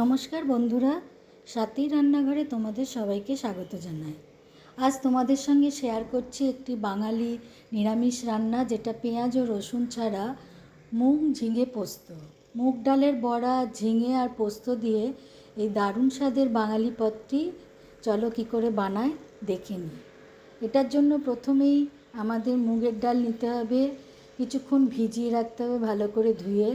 নমস্কার বন্ধুরা, সাথী রান্নাঘরে তোমাদের সবাইকে স্বাগত জানাই। আজ তোমাদের সঙ্গে শেয়ার করছি একটি বাঙালি নিরামিষ রান্না, যেটা পেঁয়াজ ও রসুন ছাড়া মুগ ঝিঙে পোস্ত। মুগ ডালের বড়া, ঝিঙে আর পোস্ত দিয়ে এই দারুণ স্বাদের বাঙালি পদটি চলো কী করে বানায় দেখে নিই। এটার জন্য প্রথমেই আমাদের মুগের ডাল নিতে হবে, কিছুক্ষণ ভিজিয়ে রাখতে হবে ভালো করে ধুয়ে।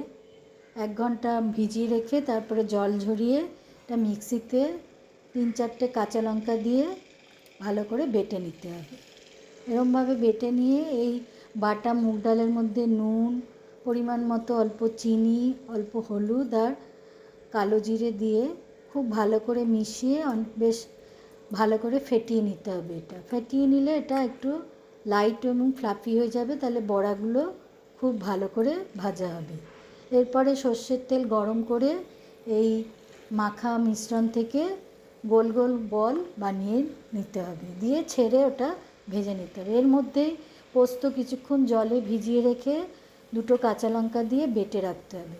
এক ঘণ্টা ভিজিয়ে রেখে তারপরে জল ঝরিয়ে এটা মিক্সিতে তিন চারটে কাঁচা লঙ্কা দিয়ে ভালো করে বেটে নিতে হবে। এরমভাবে বেটে নিয়ে এই বাটা মুগ ডালের মধ্যে নুন, পরিমাণ মতো অল্প চিনি, অল্প হলুদ আর কালো জিরে দিয়ে খুব ভালো করে মিশিয়ে বেশ ভালো করে ফেটিয়ে নিতে হবে এটা। ফেটিয়ে নিলে এটা একটু লাইট এবং ফ্লাফি হয়ে যাবে, তাহলে বড়াগুলো খুব ভালো করে ভাজা হবে। এরপরে সর্ষের তেল গরম করে এই মাখা মিশ্রণ থেকে গোল গোল বল বানিয়ে নিতে হবে। দিয়ে ছেড়ে ওটা ভেজে নিতে হবে। এর মধ্যেই পোস্ত কিছুক্ষণ জলে ভিজিয়ে রেখে দুটো কাঁচা লঙ্কা দিয়ে বেটে রাখতে হবে।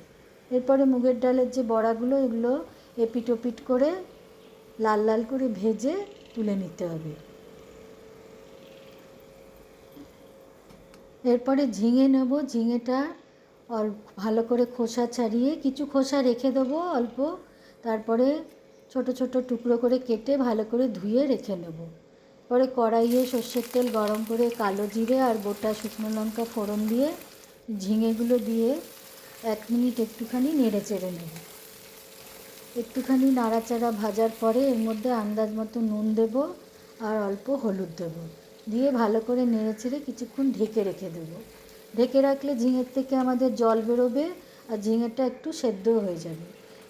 এরপরে মুগের ডালের যে বড়াগুলো, এগুলো এপিট ওপিট করে লাল লাল করে ভেজে তুলে নিতে হবে। এরপরে ঝিঙে নেব। ঝিঙেটা অল্প ভালো করে খোসা ছাড়িয়ে কিছু খোসা রেখে দেবো অল্প। তারপরে ছোট ছোট টুকরো করে কেটে ভালো করে ধুয়ে রেখে নেব। পরে কড়াইয়ে সর্ষের তেল গরম করে কালো জিরে আর গোটা শুকনো লঙ্কা ফোড়ন দিয়ে ঝিঙেগুলো দিয়ে এক মিনিট একটুখানি নেড়ে চেড়ে নেব। একটুখানি নাড়াচাড়া ভাজার পরে এর মধ্যে আন্দাজ মতো নুন দেব আর অল্প হলুদ দেব। দিয়ে ভালো করে নেড়ে চেড়ে কিছুক্ষণ ঢেকে রেখে দেবো। ঢেকে রাখলে ঝিঙের থেকে আমাদের জল বেরোবে আর ঝিঙেটা একটু সেদ্ধ হয়ে যাবে।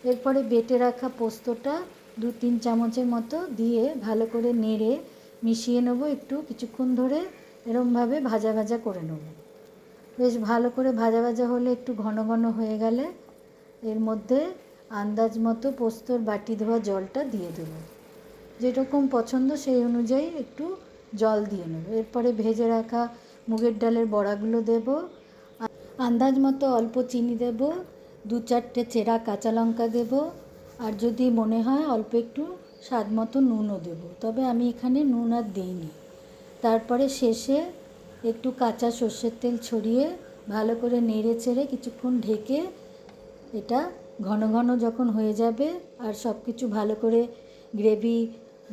এরপরে বেটে রাখা পোস্তটা দু তিন চামচের মতো দিয়ে ভালো করে নেড়ে মিশিয়ে নেব একটু কিছুক্ষণ ধরে, এরমভাবে ভাজা ভাজা করে নেব। বেশ ভালো করে ভাজা ভাজা হলে একটু ঘন ঘন হয়ে গেলে এর মধ্যে আন্দাজ মতো পোস্তর বাটি ধোয়া জলটা দিয়ে দেবো। যেরকম পছন্দ সেই অনুযায়ী একটু জল দিয়ে নেব। এরপরে ভেজে রাখা মুগের ডালের বড়াগুলো দেব, আন্দাজ মতো অল্প চিনি দেব, দু চারটে চেরা কাঁচা লঙ্কা দেব, আর যদি মনে হয় অল্প একটু স্বাদ মতো নুনও দেব। তবে আমি এখানে নুন আর দিইনি। তারপরে শেষে একটু কাঁচা সর্ষের তেল ছড়িয়ে ভালো করে নেড়ে চেড়ে কিছুক্ষণ ঢেকে এটা ঘন ঘন যখন হয়ে যাবে আর সব কিছু ভালো করে গ্রেভি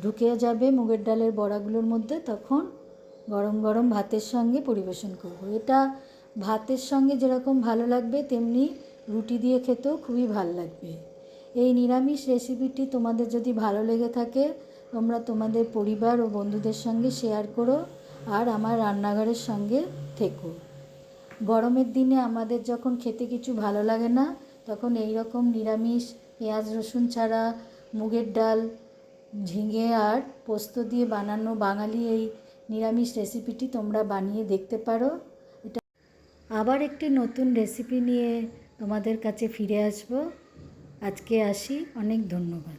ঢুকে যাবে মুগের ডালের বড়াগুলোর মধ্যে, তখন গরম গরম ভাতের সঙ্গে পরিবেশন করব। এটা ভাতের সঙ্গে যেরকম ভালো লাগবে, তেমনি রুটি দিয়ে খেতেও খুবই ভালো লাগবে। এই নিরামিষ রেসিপিটি তোমাদের যদি ভালো লেগে থাকে, তোমরা তোমাদের পরিবার ও বন্ধুদের সঙ্গে শেয়ার করো আর আমার রান্নাঘরের সঙ্গে থেকো। গরমের দিনে আমাদের যখন খেতে কিছু ভালো লাগে না, তখন এই রকম নিরামিষ পেঁয়াজ রসুন ছাড়া, মুগের ডাল, ঝিঙে আর পোস্ত দিয়ে বানানো বাঙালি এই নিরামিষ রেসিপিটি তোমরা বানিয়ে দেখতে পারো। এটা আবার একটি নতুন রেসিপি নিয়ে তোমাদের কাছে ফিরে আসব। আজকে আসি, অনেক ধন্যবাদ।